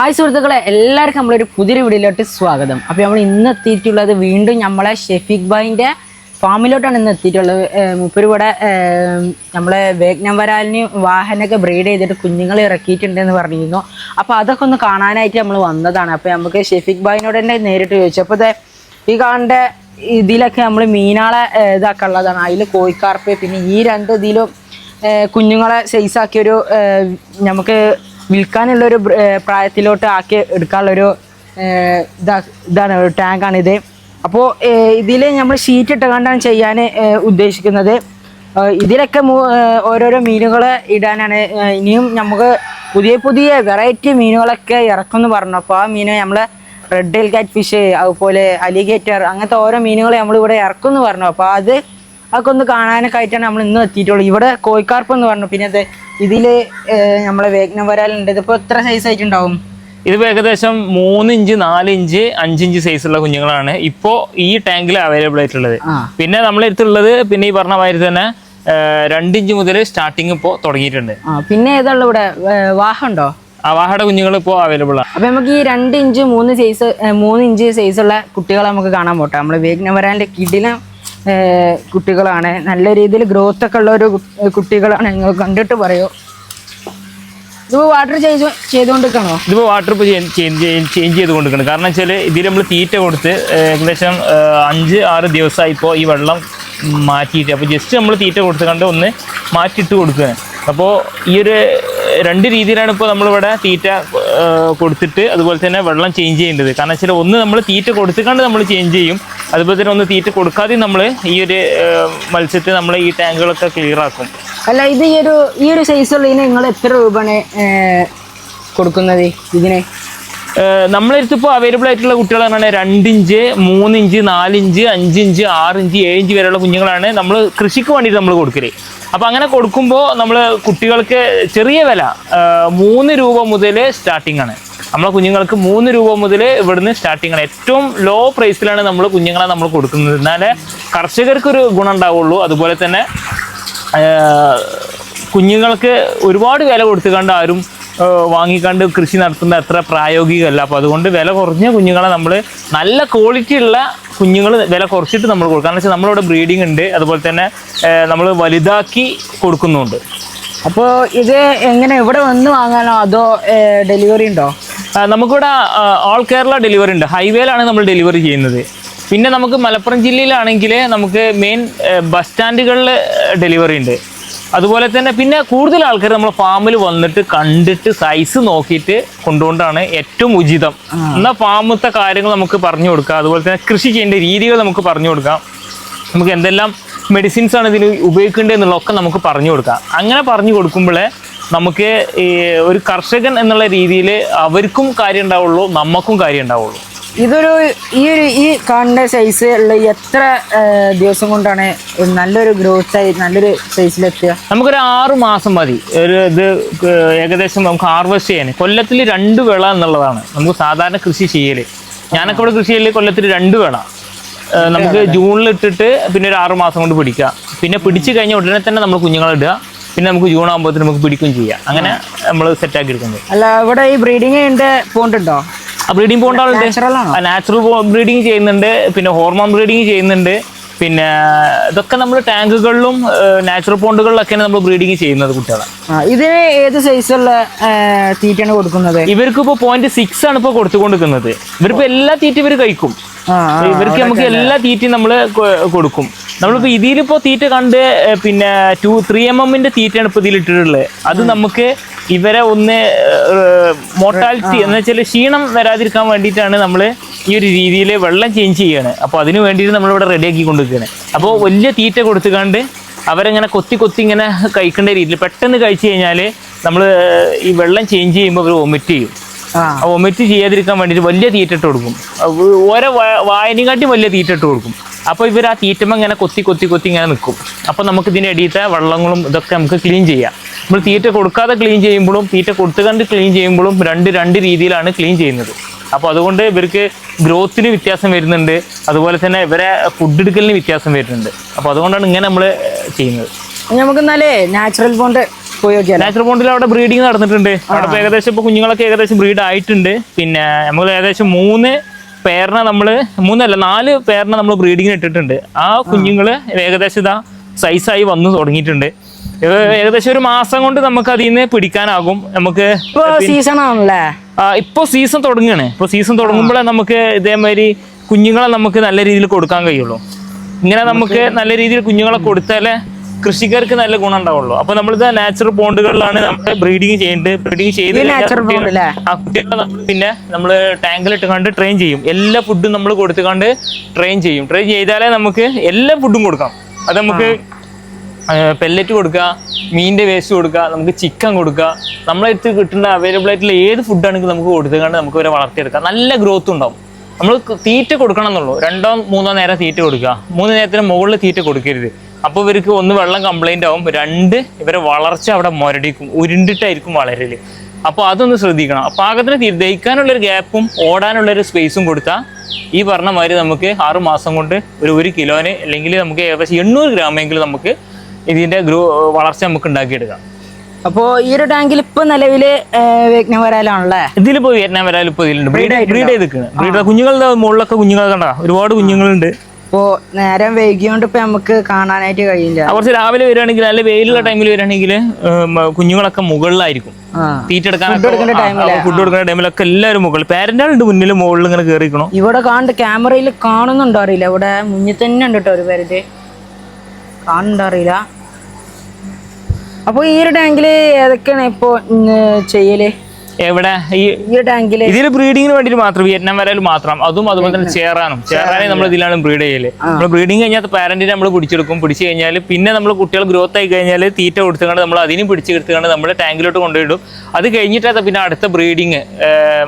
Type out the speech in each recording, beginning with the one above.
Hi സുഹൃത്തുക്കളെ എല്ലാവർക്കും നമ്മളൊരു പുതിയൊരു വീഡിയോയിലോട്ട് സ്വാഗതം. അപ്പോൾ നമ്മൾ ഇന്ന് എത്തിയിട്ടുള്ളത് വീണ്ടും നമ്മളെ ഷെഫീഖ് ഭായിന്റെ ഫാമിലോട്ടാണ് ഇന്ന് എത്തിയിട്ടുള്ളത്. മുപ്പര് കൂടെ നമ്മളെ വേഗ്നം വരാലിന് വാഹനമൊക്കെ ബ്രീഡ് ചെയ്തിട്ട് കുഞ്ഞുങ്ങളെ ഇറക്കിയിട്ടുണ്ടെന്ന് പറഞ്ഞിരുന്നു. അപ്പോൾ അതൊക്കെ ഒന്ന് കാണാനായിട്ട് നമ്മൾ വന്നതാണ്. അപ്പോൾ നമുക്ക് ഷെഫീഖ് ഭായിനോട് തന്നെ നേരിട്ട് ചോദിച്ചു. അപ്പോൾ ഈ കാണേണ്ട ഇതിലൊക്കെ നമ്മൾ മീനാളെ ഇതാക്കാനുള്ളതാണ് അതിൽ കോഴിക്കാർപ്പ് പിന്നെ ഈ രണ്ട് ഇതിലും കുഞ്ഞുങ്ങളെ സൈസാക്കിയൊരു നമുക്ക് വിൽക്കാനുള്ളൊരു ഒരു പ്രായത്തിലോട്ട് ആക്കി എടുക്കാനുള്ള ഒരു ഇതാ ഇതാണ് ഒരു ടാങ്കാണ് ഇത് അപ്പോൾ ഇതിൽ നമ്മൾ ഷീറ്റ് ഇട്ടുകൊണ്ടാണ് ചെയ്യാൻ ഉദ്ദേശിക്കുന്നത്. ഇതിലൊക്കെ ഓരോരോ മീനുകൾ ഇടാനാണ്. ഇനിയും നമുക്ക് പുതിയ പുതിയ വെറൈറ്റി മീനുകളൊക്കെ ഇറക്കുമെന്ന് പറഞ്ഞു. അപ്പോൾ ആ മീന് നമ്മൾ റെഡ് ഡെയിൽ കാറ്റ് ഫിഷ് അതുപോലെ അലിഗേറ്റർ അങ്ങനത്തെ ഓരോ മീനുകൾ നമ്മളിവിടെ ഇറക്കുമെന്ന് പറഞ്ഞു. അപ്പോൾ അത് അതൊക്കെ ഒന്ന് കാണാനൊക്കെ ആയിട്ടാണ് നമ്മൾ ഇന്ന് എത്തിയിട്ടുള്ളത് ഇവിടെ കോഴിക്കാർപ്പ് എന്ന് പറഞ്ഞു. പിന്നെ അതെ ഇതിൽ ഏർ നമ്മളെ വേഗനം വരാലുണ്ട് ഇതിപ്പോ എത്ര സൈസ് ആയിട്ടുണ്ടാവും? ഇതിപ്പോ ഏകദേശം മൂന്ന് ഇഞ്ച് നാല് ഇഞ്ച് അഞ്ചിഞ്ച് സൈസുള്ള കുഞ്ഞുങ്ങളാണ് ഇപ്പോൾ ഈ ടാങ്കിൽ അവൈലബിൾ ആയിട്ടുള്ളത്. പിന്നെ നമ്മളെ അടുത്തുള്ളത് പിന്നെ ഈ പറഞ്ഞ മാതിരി തന്നെ രണ്ടിഞ്ച് മുതൽ സ്റ്റാർട്ടിങ് ഇപ്പോൾ തുടങ്ങിയിട്ടുണ്ട്. പിന്നെ ഏതാ ഇവിടെ? വാഹമുണ്ടോ ആ അവാഹയുടെ കുഞ്ഞുങ്ങൾ ഇപ്പോൾ അവൈലബിൾ ആണ് അപ്പൊ നമുക്ക് ഈ രണ്ട് ഇഞ്ച് മൂന്ന് സൈസ് മൂന്ന് ഇഞ്ച് സൈസുള്ള കുട്ടികളെ നമുക്ക് കാണാൻ പോട്ടെ. നമ്മൾ വേഗം വരാന്റെ കിടിലം കുട്ടികളാണ്. നല്ല രീതിയിൽ ഗ്രോത്ത് ഒക്കെ ഉള്ള ഒരു കുട്ടികളാണ്. നിങ്ങൾ കണ്ടിട്ട് പറയൂ. ഇതിപ്പോ വാട്ടർ ചെയ്ത് ചെയ്തുകൊണ്ടിരിക്കണോ ഇത് വാട്ടർ ഇപ്പോൾ ചേഞ്ച് ചെയ്തുകൊണ്ടിരിക്കണം. കാരണം വെച്ചാൽ ഇതിൽ നമ്മൾ തീറ്റ കൊടുത്ത് ഏകദേശം അഞ്ച് ആറ് ദിവസമായി ഇപ്പോൾ ഈ വെള്ളം മാറ്റിയിട്ട്. അപ്പോൾ ജസ്റ്റ് നമ്മൾ തീറ്റ കൊടുത്ത് കണ്ട് ഒന്ന് മാറ്റിയിട്ട് കൊടുക്കുകയാണ് അപ്പോൾ ഈ ഒരു രണ്ട് രീതിയിലാണ് ഇപ്പോൾ നമ്മളിവിടെ തീറ്റ കൊടുത്തിട്ട് അതുപോലെ തന്നെ വെള്ളം ചേഞ്ച് ചെയ്യേണ്ടത്. കാരണം വെച്ചാൽ ഒന്ന് നമ്മൾ തീറ്റ കൊടുത്തുകൊണ്ട് നമ്മൾ ചേഞ്ച് ചെയ്യും. അതുപോലെ തന്നെ ഒന്ന് തീറ്റ കൊടുക്കാതെ നമ്മൾ ഈ ഒരു മത്സ്യത്തെ നമ്മൾ ഈ ടാങ്കുകളൊക്കെ ക്ലിയർ ആക്കും. അല്ല ഇത് ഈ ഒരു ഈ ഒരു സൈസുള്ളതിന് നിങ്ങൾ എത്ര രൂപയാണ് കൊടുക്കുന്നത് ഇതിന്? നമ്മളെടുത്ത് ഇപ്പോൾ അവൈലബിൾ ആയിട്ടുള്ള കുട്ടികളാണ് രണ്ട് ഇഞ്ച് മൂന്ന് ഇഞ്ച് നാല് ഇഞ്ച് അഞ്ച് ഇഞ്ച് ആറ് ഇഞ്ച് ഏഴ് ഇഞ്ച് വരെയുള്ള കുഞ്ഞുങ്ങളാണ് നമ്മൾ കൃഷിക്ക് വേണ്ടിയിട്ട് നമ്മൾ കൊടുക്കൽ. അപ്പോൾ അങ്ങനെ കൊടുക്കുമ്പോൾ നമ്മൾ കുട്ടികൾക്ക് ചെറിയ വില മൂന്ന് രൂപ മുതൽ സ്റ്റാർട്ടിംഗ് ആണ്. നമ്മളെ കുഞ്ഞുങ്ങൾക്ക് മൂന്ന് രൂപ മുതൽ ഇവിടുന്ന് സ്റ്റാർട്ടിംഗ് ആണ്. ഏറ്റവും ലോ പ്രൈസിലാണ് നമ്മൾ കുഞ്ഞുങ്ങളെ നമ്മൾ കൊടുക്കുന്നത്. എന്നാലേ കർഷകർക്കൊരു ഗുണം ഉണ്ടാവുള്ളൂ. അതുപോലെ തന്നെ കുഞ്ഞുങ്ങൾക്ക് ഒരുപാട് വില കൊടുത്തുകൊണ്ട് ആരും വാങ്ങിക്കാണ്ട് കൃഷി നടത്തുന്ന അത്ര പ്രായോഗികമല്ല. അപ്പോൾ അതുകൊണ്ട് വില കുറഞ്ഞ കുഞ്ഞുങ്ങളെ നമ്മൾ നല്ല ക്വാളിറ്റി ഉള്ള കുഞ്ഞുങ്ങൾ വില കുറച്ചിട്ട് നമ്മൾ കൊടുക്കുക കാരണം വെച്ചാൽ നമ്മളിവിടെ ബ്രീഡിംഗ് ഉണ്ട്. അതുപോലെ തന്നെ നമ്മൾ വലുതാക്കി കൊടുക്കുന്നുണ്ട്. അപ്പോൾ ഇത് എങ്ങനെ ഇവിടെ വന്ന് വാങ്ങാനോ അതോ ഡെലിവറി ഉണ്ടോ? നമുക്കിവിടെ ഓൾ കേരള ഡെലിവറി ഉണ്ട്. ഹൈവേയിലാണ് നമ്മൾ ഡെലിവറി ചെയ്യുന്നത്. പിന്നെ നമുക്ക് മലപ്പുറം ജില്ലയിലാണെങ്കിൽ നമുക്ക് മെയിൻ ബസ് സ്റ്റാൻഡുകളിൽ ഡെലിവറി ഉണ്ട്. അതുപോലെ തന്നെ പിന്നെ കൂടുതൽ ആൾക്കാർ നമ്മൾ ഫാമിൽ വന്നിട്ട് കണ്ടിട്ട് സൈസ് നോക്കിയിട്ട് കൊണ്ടുകൊണ്ടാണ് ഏറ്റവും ഉചിതം. എന്നാൽ ഫാമത്തെ കാര്യങ്ങൾ നമുക്ക് പറഞ്ഞു കൊടുക്കാം. അതുപോലെ തന്നെ കൃഷി ചെയ്യേണ്ട രീതികൾ നമുക്ക് പറഞ്ഞു കൊടുക്കാം. നമുക്ക് എന്തെല്ലാം മെഡിസിൻസ് ആണ് ഇതിന് ഉപയോഗിക്കേണ്ടത് എന്നുള്ളതൊക്കെ നമുക്ക് പറഞ്ഞു കൊടുക്കാം. അങ്ങനെ പറഞ്ഞു കൊടുക്കുമ്പോഴേ നമുക്ക് ഈ ഒരു കർഷകൻ എന്നുള്ള രീതിയിൽ അവർക്കും കാര്യം ഉണ്ടാവുള്ളൂ നമുക്കും കാര്യം ഉണ്ടാവുള്ളൂ. ഇതൊരു ഈ ഒരു ഈ കാണുന്ന സൈസ് ഉള്ള എത്ര ദിവസം കൊണ്ടാണ് നല്ലൊരു ഗ്രോത്ത് ആയി നല്ലൊരു സൈസിലെത്തുക നമുക്കൊരു ആറു മാസം മതി. ഒരു ഇത് ഏകദേശം നമുക്ക് ഹാർവെസ്റ്റ് ചെയ്യാൻ കൊല്ലത്തിൽ രണ്ട് വിള എന്നുള്ളതാണ്. നമുക്ക് സാധാരണ കൃഷി ചെയ്യൽ. ഞാനൊക്കെ ഇവിടെ കൃഷി ചെയ്യൽ കൊല്ലത്തിൽ രണ്ട് വിള. നമുക്ക് ജൂണിൽ ഇട്ടിട്ട് പിന്നെ ഒരു ആറ് മാസം കൊണ്ട് പിടിക്കുക പിന്നെ പിടിച്ചു കഴിഞ്ഞ ഉടനെ തന്നെ നമ്മൾ കുഞ്ഞുങ്ങളെ ഇടുക. പിന്നെ നമുക്ക് ജൂൺ ആകുമ്പോഴത്തേന് നമുക്ക് പിടിക്കും ചെയ്യാം. അങ്ങനെ നമ്മൾ സെറ്റ് ആക്കി എടുക്കുന്നത്. അല്ല ഇവിടെ ഈ ബ്രീഡിംഗ് പോണ്ടുണ്ടോ ബ്രീഡിംഗ് പോണ്ടാളുണ്ട് നാച്ചുറൽ ബ്രീഡിംഗ് നാച്ചുറൽ ബ്രീഡിങ് ചെയ്യുന്നുണ്ട്. പിന്നെ ഹോർമോൺ ബ്രീഡിങ് ചെയ്യുന്നുണ്ട്. പിന്നെ ഇതൊക്കെ നമ്മൾ ടാങ്കുകളിലും നാച്ചുറൽ പോണ്ടുകളിലൊക്കെയാണ് നമ്മൾ ബ്രീഡിങ് ചെയ്യുന്നത് കുട്ടികളെ. ഇതിന് ഏത് സൈസുള്ള തീറ്റയാണ് കൊടുക്കുന്നത്? ഇവർക്ക് ഇപ്പോൾ പോയിന്റ് സിക്സ് ആണ് ഇപ്പോൾ കൊടുത്തുകൊണ്ടിരിക്കുന്നത്. ഇവർക്ക് എല്ലാ തീറ്റ ഇവർ കഴിക്കും. ഇവർക്ക് നമുക്ക് എല്ലാ തീറ്റയും നമ്മൾ കൊടുക്കും. നമ്മളിപ്പോൾ ഇതിലിപ്പോൾ തീറ്റ കണ്ട് പിന്നെ ടു ത്രീ എം എമ്മിന്റെ തീറ്റയാണ് ഇപ്പോൾ ഇതിലിട്ടിട്ടുള്ളത്. അത് നമുക്ക് ഇവരെ ഒന്ന് മോർട്ടാലിറ്റി എന്ന് വെച്ചാൽ ക്ഷീണം വരാതിരിക്കാൻ വേണ്ടിയിട്ടാണ് നമ്മൾ ഈ ഒരു രീതിയിൽ വെള്ളം ചേഞ്ച് ചെയ്യാണ്. അപ്പോൾ അതിന് വേണ്ടിയിട്ട് നമ്മളിവിടെ റെഡിയാക്കി കൊണ്ടുവയ്ക്കുകയാണ് അപ്പോൾ വലിയ തീറ്റ കൊടുത്തുകൊണ്ട് അവരെങ്ങനെ കൊത്തി കൊത്തി ഇങ്ങനെ കഴിക്കേണ്ട രീതിയിൽ പെട്ടെന്ന് കഴിച്ചു കഴിഞ്ഞാൽ നമ്മൾ ഈ വെള്ളം ചേഞ്ച് ചെയ്യുമ്പോൾ അവർ വൊമിറ്റ് ചെയ്യും. ആ. വൊമിറ്റ് ചെയ്യാതിരിക്കാൻ വേണ്ടിയിട്ട് വലിയ തീറ്റ ഇട്ട് കൊടുക്കും. ഓരോ വായനയും കാട്ടി വലിയ തീറ്റ ഇട്ട് കൊടുക്കും. അപ്പോൾ ഇവർ ആ തീറ്റമ്മ ഇങ്ങനെ കൊത്തി കൊത്തി കൊത്തി ഇങ്ങനെ നിൽക്കും അപ്പോൾ നമുക്ക് ഇതിന്റെ അടിയത്തെ വെള്ളങ്ങളും ഇതൊക്കെ നമുക്ക് ക്ലീൻ ചെയ്യാം. നമ്മൾ തീറ്റ കൊടുക്കാതെ ക്ലീൻ ചെയ്യുമ്പോഴും തീറ്റ കൊടുത്തുകൊണ്ട് ക്ലീൻ ചെയ്യുമ്പോഴും രണ്ട് രണ്ട് രീതിയിലാണ് ക്ലീൻ ചെയ്യുന്നത്. അപ്പോൾ അതുകൊണ്ട് ഇവർക്ക് ഗ്രോത്തിന് വ്യത്യാസം വരുന്നുണ്ട്. അതുപോലെ തന്നെ ഇവരെ ഫുഡ് എടുക്കലിന് വ്യത്യാസം വരുന്നുണ്ട്. അപ്പോൾ അതുകൊണ്ടാണ് ഇങ്ങനെ നമ്മൾ ചെയ്യുന്നത്. നമുക്ക് എന്നാലേ നാച്ചുറൽ ബോണ്ട് നാച്ചുറൽ ബോണ്ടിൽ അവിടെ ബ്രീഡിങ് നടന്നിട്ടുണ്ട്. അവിടെ ഏകദേശം ഇപ്പൊ കുഞ്ഞുങ്ങളൊക്കെ ഏകദേശം ബ്രീഡ് ആയിട്ടുണ്ട്. പിന്നെ നമ്മൾ ഏകദേശം മൂന്ന് പേരിനെ നമ്മൾ മൂന്നല്ല നാല് പേരിനെ നമ്മൾ ബ്രീഡിങ്ങിന് ഇട്ടിട്ടുണ്ട്. ആ കുഞ്ഞുങ്ങൾ ഏകദേശം ഇതാ സൈസായി വന്നു തുടങ്ങിയിട്ടുണ്ട്. ഏകദേശം ഒരു മാസം കൊണ്ട് നമുക്ക് അതിൽ നിന്ന് പിടിക്കാനാകും. നമുക്ക് ഇപ്പൊ സീസൺ ആണല്ലേ? ഇപ്പൊ സീസൺ തുടങ്ങുകയാണ് ഇപ്പൊ സീസൺ തുടങ്ങുമ്പോഴേ നമുക്ക് ഇതേമാതിരി കുഞ്ഞുങ്ങളെ നമുക്ക് നല്ല രീതിയിൽ കൊടുക്കാൻ കഴിയുള്ളൂ. ഇങ്ങനെ നമുക്ക് നല്ല രീതിയിൽ കുഞ്ഞുങ്ങളെ കൊടുത്താലേ കൃഷിക്കാർക്ക് നല്ല ഗുണം ഉണ്ടാവുള്ളൂ അപ്പൊ നമ്മളിത് നാച്ചുറൽ പോണ്ടുകളിലാണ് നമ്മൾ ബ്രീഡിങ് ചെയ്യേണ്ടത് ബ്രീഡിങ് ചെയ്ത്? ആ കുട്ടികളെ നമ്മൾ പിന്നെ നമ്മൾ ടാങ്കിലിട്ട് കണ്ട് ട്രെയിൻ ചെയ്യും. എല്ലാ ഫുഡും നമ്മൾ കൊടുത്തുകൊണ്ട് ട്രെയിൻ ചെയ്യും. ട്രെയിൻ ചെയ്താലേ നമുക്ക് എല്ലാ ഫുഡും കൊടുക്കാം. അത് നമുക്ക് പെല്ലറ്റ് കൊടുക്കുക മീനിന്റെ വേസ്റ്റ് കൊടുക്കുക നമുക്ക് ചിക്കൻ കൊടുക്കുക. നമ്മളെ അടുത്ത് കിട്ടുന്ന അവൈലബിൾ ആയിട്ടുള്ള ഏത് ഫുഡ് ആണെങ്കിലും നമുക്ക് കൊടുത്തുകൊണ്ട് നമുക്ക് ഇവരെ വളർത്തിയെടുക്കാം. നല്ല ഗ്രോത്ത് ഉണ്ടാവും. നമ്മൾ തീറ്റ കൊടുക്കണം എന്നുള്ളൂ രണ്ടോ മൂന്നോ നേരം തീറ്റ കൊടുക്കുക. മൂന്ന് നേരത്തിന് മുകളിൽ തീറ്റ കൊടുക്കരുത്. അപ്പോൾ ഇവർക്ക് ഒന്ന് വെള്ളം കംപ്ലൈന്റ് ആവും. രണ്ട് ഇവരെ വളർച്ച അവിടെ മുരടിക്കും. ഉരുണ്ടിട്ടായിരിക്കും വളരൽ. അപ്പോൾ അതൊന്ന് ശ്രദ്ധിക്കണം. അപ്പോൾ പാകത്തിന് ദഹിക്കാനുള്ളൊരു ഗ്യാപ്പും ഓടാനുള്ളൊരു സ്പേസും കൊടുത്താൽ ഈ പറഞ്ഞ മാതിരി നമുക്ക് ആറ് മാസം കൊണ്ട് ഒരു ഒരു കിലോന് അല്ലെങ്കിൽ നമുക്ക് ഏകദേശം എണ്ണൂറ് ഗ്രാമെങ്കിലും നമുക്ക് ഇതിന്റെ ഗ്രോ വളർച്ച നമുക്ക് ഉണ്ടാക്കിയെടുക്കാം. അപ്പോ ഈ ഒരു ടാങ്കിൽ ഇപ്പൊ നിലവിൽ വിഘ്നം വരാലാണല്ലേ ഇതിലിപ്പോ വിയറ്റ്നാം വരാൽ ഇപ്പൊ ഇതിലുണ്ട്. ബ്രീഡ് ബ്രീഡ് ചെയ്തിരിക്കുന്നത് ബ്രീഡ് കുഞ്ഞുങ്ങളുടെ മുകളിലൊക്കെ കുഞ്ഞുങ്ങൾ കണ്ടാ? ഒരുപാട് കുഞ്ഞുങ്ങളുണ്ട്. ഇപ്പോ നേരം വൈകിയോണ്ട് ഇപ്പൊ നമുക്ക് കാണാനായിട്ട് കഴിയില്ല. കുറച്ച് രാവിലെ വരികയാണെങ്കിൽ അല്ലെങ്കിൽ വെയിലുള്ള ടൈമിൽ വരികയാണെങ്കിൽ കുഞ്ഞുങ്ങളൊക്കെ മുകളിലായിരിക്കും. തീറ്റ ഫുഡ് കൊടുക്കുന്ന ടൈമിലൊക്കെ എല്ലാവരും മുകളിൽ. പാരന്റാളുണ്ട് മുന്നിൽ മുകളിൽ ഇങ്ങനെ കയറിക്കണോ ഇവിടെ കാണുന്നുണ്ട് ക്യാമറയിൽ കാണുന്നുണ്ടോ അറിയില്ല. ഇവിടെ മുന്നിൽ തന്നെ ഉണ്ട് കേട്ടോ ഒരു പേര് കാണുന്നുണ്ടോ അറിയില്ല. അപ്പൊ ഈ ഒരു ടാങ്കിൽ ഏതൊക്കെയാണ് ഇപ്പൊ ചെയ്യൽ? എവിടെ? ഈ ഇതിൽ ബ്രീഡിങ്ങിന് വേണ്ടിയിട്ട് മാത്രം വിയറ്റ്നാം വരാലും മാത്രം. അതും അതുപോലെ തന്നെ ചേറാനും. ചേറാനെ നമ്മൾ ഇതിലാണ് ബ്രീഡ് ചെയ്യൽ. നമ്മൾ ബ്രീഡിങ് കഴിഞ്ഞാൽ പാരന്റിനെ നമ്മൾ പിടിച്ചെടുക്കും. പിടിച്ചു കഴിഞ്ഞാൽ പിന്നെ നമ്മൾ കുട്ടികൾ ഗ്രോത്ത് ആയി കഴിഞ്ഞാൽ തീറ്റ കൊടുത്തുകൊണ്ട് നമ്മൾ അതിനും പിടിച്ചെടുത്തുകൊണ്ട് നമ്മൾ ടാങ്കിലോട്ട് കൊണ്ടുപോയിടും. അത് കഴിഞ്ഞിട്ടാണ് പിന്നെ അടുത്ത ബ്രീഡിങ്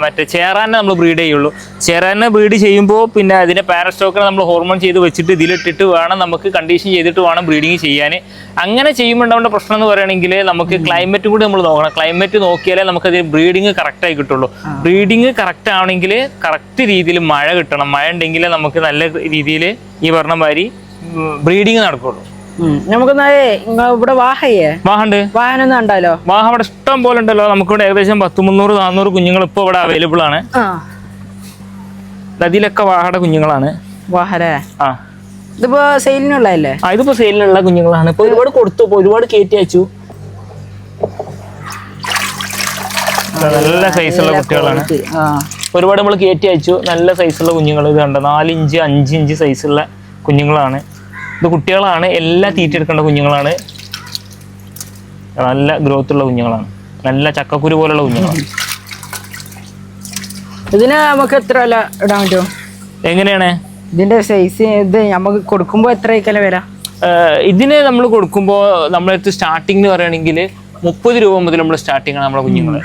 മറ്റേ ചേറാനെ നമ്മൾ ബ്രീഡ് ചെയ്യുള്ളൂ. ചേറാനെ ബ്രീഡ് ചെയ്യുമ്പോൾ പിന്നെ അതിന്റെ പാരസ്റ്റോക്കിനെ നമ്മൾ ഹോർമോൺ ചെയ്ത് വെച്ചിട്ട് ഇതിലിട്ടിട്ട് വേണം നമുക്ക് കണ്ടീഷൻ ചെയ്തിട്ട് വേണം ബ്രീഡിങ് ചെയ്യാൻ അങ്ങനെ ചെയ്യുമ്പോൾ ഉണ്ടാവേണ്ട പ്രശ്നം എന്ന് പറയുകയാണെങ്കിൽ നമുക്ക് ക്ലൈമറ്റ് കൂടി നമ്മൾ നോക്കണം. ക്ലൈമറ്റ് നോക്കിയാലേ നമുക്കത് ബ്രീഡിങ് കറക്റ്റ് ആയി കിട്ടുള്ളൂ. ബ്രീഡിങ് കറക്റ്റ് ആവണമെങ്കിൽ കറക്റ്റ് രീതിയിൽ മഴ കിട്ടണം. മഴ ഉണ്ടെങ്കിൽ നമുക്ക് നല്ല രീതിയിൽ ഈ പറഞ്ഞ മാതിരി ബ്രീഡിങ് നടക്കുള്ളൂ. നമുക്ക് ഇവിടെ വാഹയേ? വാഹണ്ട് ഉണ്ടല്ലോ വാഹ അവിടെ ഇഷ്ടം പോലെ ഉണ്ടല്ലോ. നമുക്കിവിടെ ഏകദേശം പത്ത് മുന്നൂറ് നാനൂറ് കുഞ്ഞുങ്ങൾ ഇപ്പൊ ഇവിടെ അവൈലബിൾ ആണ്. അതിലൊക്കെ വാഹയുടെ കുഞ്ഞുങ്ങളാണ്. വാഹരേ ആ. ഇതിപ്പോ സെയിലിനുള്ളതല്ലേ ആ ഇതിപ്പോ സെയിലിനുള്ള കുഞ്ഞുങ്ങളാണ്. ഇപ്പൊ ഒരുപാട് കൊടുത്തു ഒരുപാട് കയറ്റി അയച്ചു. നല്ല സൈസുള്ള കുട്ടികളാണ്. ഒരുപാട് നമ്മൾ കയറ്റി അയച്ചു. നല്ല സൈസുള്ള കുഞ്ഞുങ്ങൾ. ഇത് കണ്ടോ? നാലിഞ്ച് അഞ്ചിഞ്ച് സൈസുള്ള കുഞ്ഞുങ്ങളാണ്. ഇത് കുട്ടികളാണ്. എല്ലാം തീറ്റ എടുക്കേണ്ട കുഞ്ഞുങ്ങളാണ്. നല്ല ഗ്രോത്ത് ഉള്ള കുഞ്ഞുങ്ങളാണ്. നല്ല ചക്കക്കുരു പോലുള്ള കുഞ്ഞുങ്ങളാണ്. ഇതിന് നമുക്ക് എത്ര വില ഇടാൻ പറ്റുമോ എങ്ങനെയാണ്? ഇതിന്റെ സൈസ് ഇത് നമുക്ക് കൊടുക്കുമ്പോ എത്ര ഇക്കല വില ഇതിന് നമ്മൾ കൊടുക്കുമ്പോ നമ്മളടുത്ത് സ്റ്റാർട്ടിംഗ് എന്ന് പറയുകയാണെങ്കിൽ മുപ്പത് രൂപ മുതൽ നമ്മൾ സ്റ്റാർട്ടിംഗ് ആണ് നമ്മുടെ കുഞ്ഞുങ്ങൾ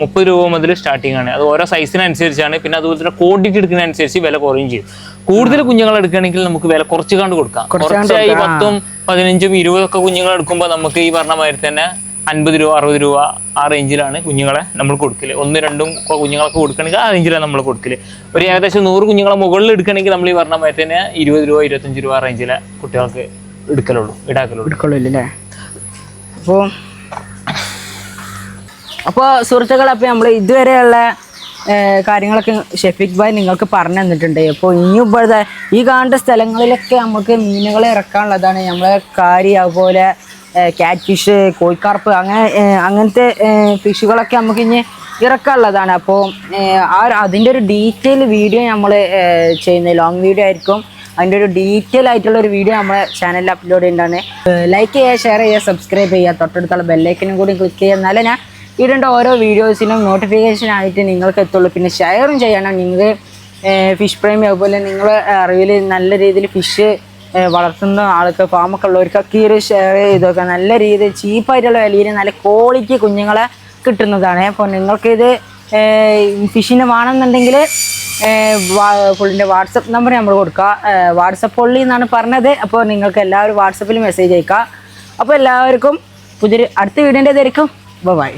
മുപ്പത് രൂപ മുതൽ സ്റ്റാർട്ടിംഗ് ആണ്. അത് ഓരോ സൈസിനനുസരിച്ചാണ് പിന്നെ അതുപോലെ തന്നെ ക്വാണ്ടിറ്റി എടുക്കുന്നതനുസരിച്ച് വില കുറയും ചെയ്യും. കൂടുതൽ കുഞ്ഞുങ്ങൾ എടുക്കുകയാണെങ്കിൽ നമുക്ക് വില കുറച്ച് കണ്ട് കൊടുക്കാം. കുറച്ചായി പത്തും പതിനഞ്ചും ഇരുപതൊക്കെ കുഞ്ഞുങ്ങൾ എടുക്കുമ്പോൾ നമുക്ക് ഈ പറഞ്ഞ മാതിരി തന്നെ അൻപത് രൂപ അറുപത് രൂപ ആ റേഞ്ചിലാണ് കുഞ്ഞുങ്ങളെ നമ്മൾ കൊടുക്കൽ. ഒന്ന് രണ്ടും കുഞ്ഞുങ്ങളൊക്കെ കൊടുക്കണമെങ്കിൽ ആ റേഞ്ചിലാണ് നമ്മൾ കൊടുക്കൽ. ഒരു ഏകദേശം നൂറ് കുഞ്ഞുങ്ങളെ മുകളിൽ എടുക്കണമെങ്കിൽ നമ്മൾ ഈ പറഞ്ഞ മാതിരി തന്നെ ഇരുപത് രൂപ ഇരുപത്തഞ്ച് രൂപ റേഞ്ചിലെ കുട്ടികൾക്ക് എടുക്കലുള്ളൂ ഇടാക്കലുള്ളൂ എടുക്കലുള്ളൂ അല്ലേ അപ്പോൾ അപ്പോൾ സുഹൃത്തുക്കളെ അപ്പോൾ നമ്മൾ ഇതുവരെയുള്ള കാര്യങ്ങളൊക്കെ ഷെഫീഖ് ഭായ് നിങ്ങൾക്ക് പറഞ്ഞു തന്നിട്ടുണ്ട്. അപ്പോൾ ഇനി ഇപ്പോഴത്തെ ഈ കാണേണ്ട സ്ഥലങ്ങളിലൊക്കെ നമുക്ക് മീനുകളെ ഇറക്കാനുള്ളതാണ്. നമ്മളെ കാരി അതുപോലെ ക്യാറ്റ് ഫിഷ് കോഴിക്കാർപ്പ് അങ്ങനെ അങ്ങനത്തെ ഫിഷുകളൊക്കെ നമുക്ക് ഇനി ഇറക്കാനുള്ളതാണ്. അപ്പോൾ ആ അതിന്റെ ഒരു ഡീറ്റെയിൽ വീഡിയോ നമ്മൾ ചെയ്യുന്നത്. ലോങ് വീഡിയോ ആയിരിക്കും. അതിന്റെ ഒരു ഡീറ്റെയിൽ ആയിട്ടുള്ള ഒരു വീഡിയോ നമ്മുടെ ചാനലിൽ അപ്ലോഡ് ചെയ്യേണ്ടതാണ് ലൈക്ക് ചെയ്യുക ഷെയർ ചെയ്യുക സബ്സ്ക്രൈബ് ചെയ്യുക. തൊട്ടടുത്തുള്ള ബെല്ലൈക്കനും കൂടി ക്ലിക്ക് ചെയ്യുക. എന്നാലേ ഞാൻ ഇടേണ്ട ഓരോ വീഡിയോസിനും നോട്ടിഫിക്കേഷൻ ആയിട്ട് നിങ്ങൾക്ക് എത്തുള്ളൂ. പിന്നെ ഷെയറും ചെയ്യണം. നിങ്ങൾ ഫിഷ് പ്രേമി അതുപോലെ നിങ്ങൾ അറിവിൽ നല്ല രീതിയിൽ ഫിഷ് വളർത്തുന്ന ആൾക്ക് ഫാമൊക്കെ ഉള്ളവർക്കൊക്കെ ഈ ഒരു ഷെയർ ചെയ്തൊക്കെ നല്ല രീതിയിൽ ചീപ്പായിട്ടുള്ള വിലയിൽ നല്ല ക്വാളിറ്റി കുഞ്ഞുങ്ങളെ കിട്ടുന്നതാണ്. അപ്പോൾ നിങ്ങൾക്കിത് ഫിഷിന് വേണമെന്നുണ്ടെങ്കിൽ പുള്ളിന്റെ വാട്സപ്പ് നമ്പർ നമ്മൾ കൊടുക്കുക വാട്സപ്പ് പുള്ളി എന്നാണ് പറഞ്ഞത്. അപ്പോൾ നിങ്ങൾക്ക് എല്ലാവരും വാട്സപ്പിൽ മെസ്സേജ് അയക്കുക അപ്പോൾ എല്ലാവർക്കും പുതിയൊരു അടുത്ത വീടിന്റെതായിരിക്കും ബൈ